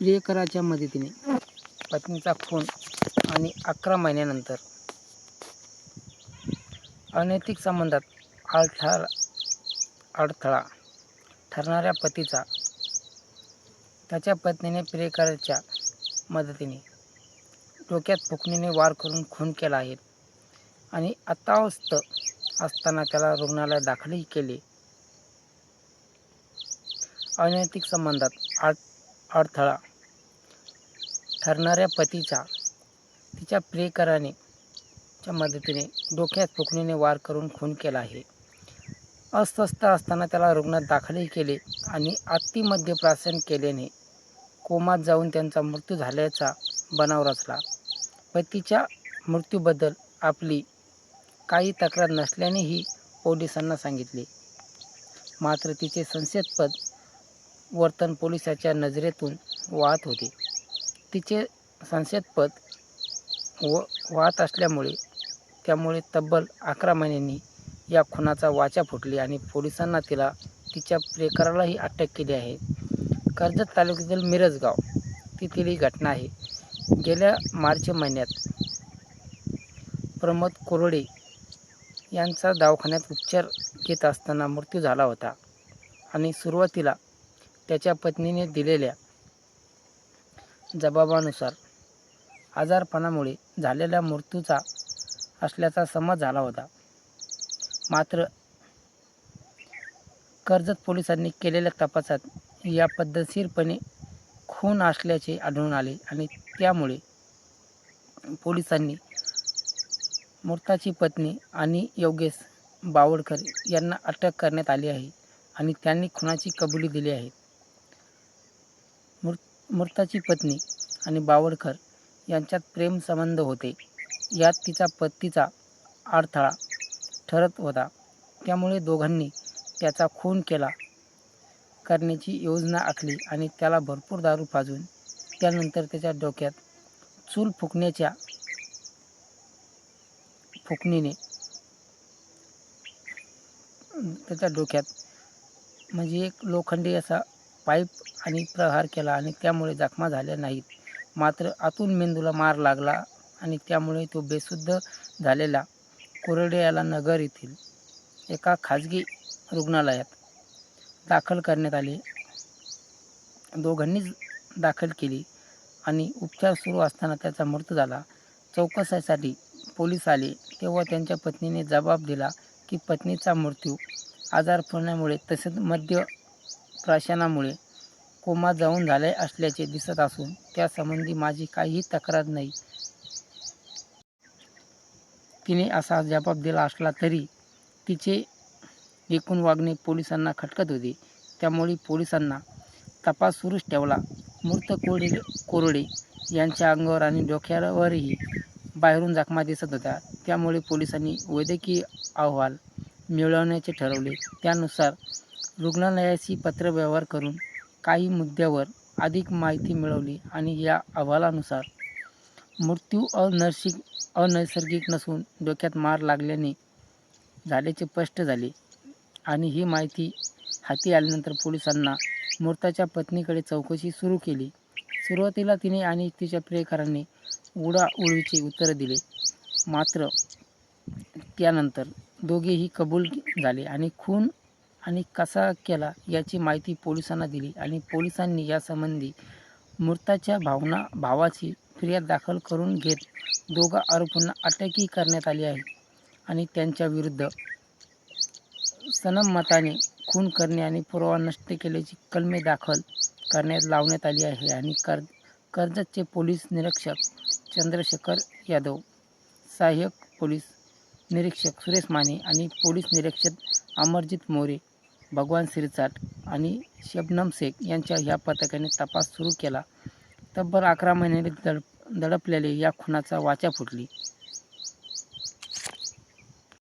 प्रियकराच्या मदतीने. पत्नीचा खून आणि अकरा महिन्यानंतर. अनैतिक संबंधात अडथळा अडथळा ठरणाऱ्या पतीचा त्याच्या पत्नीने प्रियकराच्या मदतीने डोक्यात फुकणीने वार करून खून केला आहे आणि अतावस्थ असताना त्याला रुग्णालयात दाखलही केले. अनैतिक संबंधात अडथळा ठरणाऱ्या पतीचा तिच्या प्रियकराने च्या मदतीने डोक्यात फुकणीने वार करून खून केला आहे. अस्वस्थ असताना त्याला रुग्णात दाखलही केले आणि अतिमद्यप्राशन केल्याने कोमात जाऊन त्यांचा मृत्यू झाल्याचा बनाव रचला. पतीच्या मृत्यूबद्दल आपली काही तक्रार नसल्यानेही पोलिसांना सांगितले. मात्र तिचे संशयास्पद वर्तन पोलिसाच्या नजरेतून वाहत होते. तिचे संशयास्पद व वाहत असल्यामुळे त्यामुळे तब्बल अकरा महिन्यांनी या खुनाचा वाचा फुटली आणि पोलिसांना तिला तिच्या प्रेकरालाही अटक केली आहे. कर्जत तालुक्यातील मिरजगाव तेथील ही घटना आहे. गेल्या मार्च महिन्यात प्रमोद कोरडे यांचा दवाखान्यात उपचार घेत असताना मृत्यू झाला होता आणि सुरुवातीला त्याच्या पत्नीने दिलेल्या जबाबानुसार आजारपणामुळे झालेल्या मृत्यूचा असल्याचा समज झाला होता. मात्र कर्जत पोलिसांनी केलेल्या तपासात या पद्धतशीरपणे खून असल्याचे आढळून आले आणि त्यामुळे पोलिसांनी मृताची पत्नी आणि योगेश बावडकर यांना अटक करण्यात आली आहे आणि त्यांनी खुनाची कबुली दिली आहे. मृत मृताची पत्नी आणि बावडकर यांच्यात प्रेमसंबंध होते. यात तिचा पतीचा अडथळा ठरत होता. त्यामुळे दोघांनी त्याचा खून केला. करण्याची योजना आखली आणि त्याला भरपूर दारू पाजून त्यानंतर त्याच्या डोक्यात चूल फुकण्याच्या फुकणीने त्याच्या डोक्यात म्हणजे एक लोखंडी असा पाईप आणि प्रहार केला आणि त्यामुळे जखमा झाल्या नाहीत. मात्र आतून मेंदूला मार लागला आणि त्यामुळे तो बेशुद्ध झालेला कोरडे याला नगर येथील एका खाजगी रुग्णालयात दाखल करण्यात आले. दोघांनीच दाखल केली आणि उपचार सुरू असताना त्याचा मृत्यू झाला. चौकशीसाठी पोलीस आले तेव्हा त्यांच्या पत्नीने जबाब दिला की पत्नीचा मृत्यू आजारपणामुळे तसेच मद्य प्राशनामुळे कोमा जाऊन झाले असल्याचे दिसत असून त्यासंबंधी माझी काहीही तक्रार नाही. तिने असा जबाब दिला असला तरी तिचे एकूण वागणे पोलिसांना खटकत होते. त्यामुळे पोलिसांना तपास सुरूच ठेवला. मृत कोरडे कोरडे यांच्या अंगावर आणि डोक्यावरही बाहेरून जखमा दिसत होत्या. त्यामुळे पोलिसांनी वैद्यकीय अहवाल मिळवण्याचे ठरवले. त्यानुसार रुग्णालयाशी पत्रव्यवहार करून काही मुद्द्यावर अधिक माहिती मिळवली आणि या अहवालानुसार मृत्यू अनर्शिक अनैसर्गिक नसून डोक्यात मार लागल्याने झाल्याचे स्पष्ट झाले आणि ही माहिती हाती आल्यानंतर पोलिसांना मृताच्या पत्नीकडे चौकशी सुरू केली. सुरुवातीला तिने आणि तिच्या प्रियकरांनी उडाउडीचे उत्तरं दिले. मात्र त्यानंतर दोघेही कबूल झाले आणि खून आणि कसा केला याची माहिती पोलिसांना दिली आणि पोलिसांनी यासंबंधी मृताच्या भावना भावाची फिर्याद दाखल करून घेत दोघा आरोपींना अटकही करण्यात आली आहे आणि त्यांच्या विरुद्ध सनमताने खून करणे आणि पुरावा नष्ट केल्याची कलमे दाखल करण्यात लावण्यात आली आहे आणि कर कर्जतचे पोलीस निरीक्षक चंद्रशेखर यादव सहाय्यक पोलीस निरीक्षक सुरेश माने आणि पोलीस निरीक्षक अमरजित मोरे भगवान सिरचाट आणि शबनम शेख यांच्या ह्या पथकाने तपास सुरू केला. तब्बल अकरा महिन्याने दड दडपलेले या खुनाचा वाचा फुटली.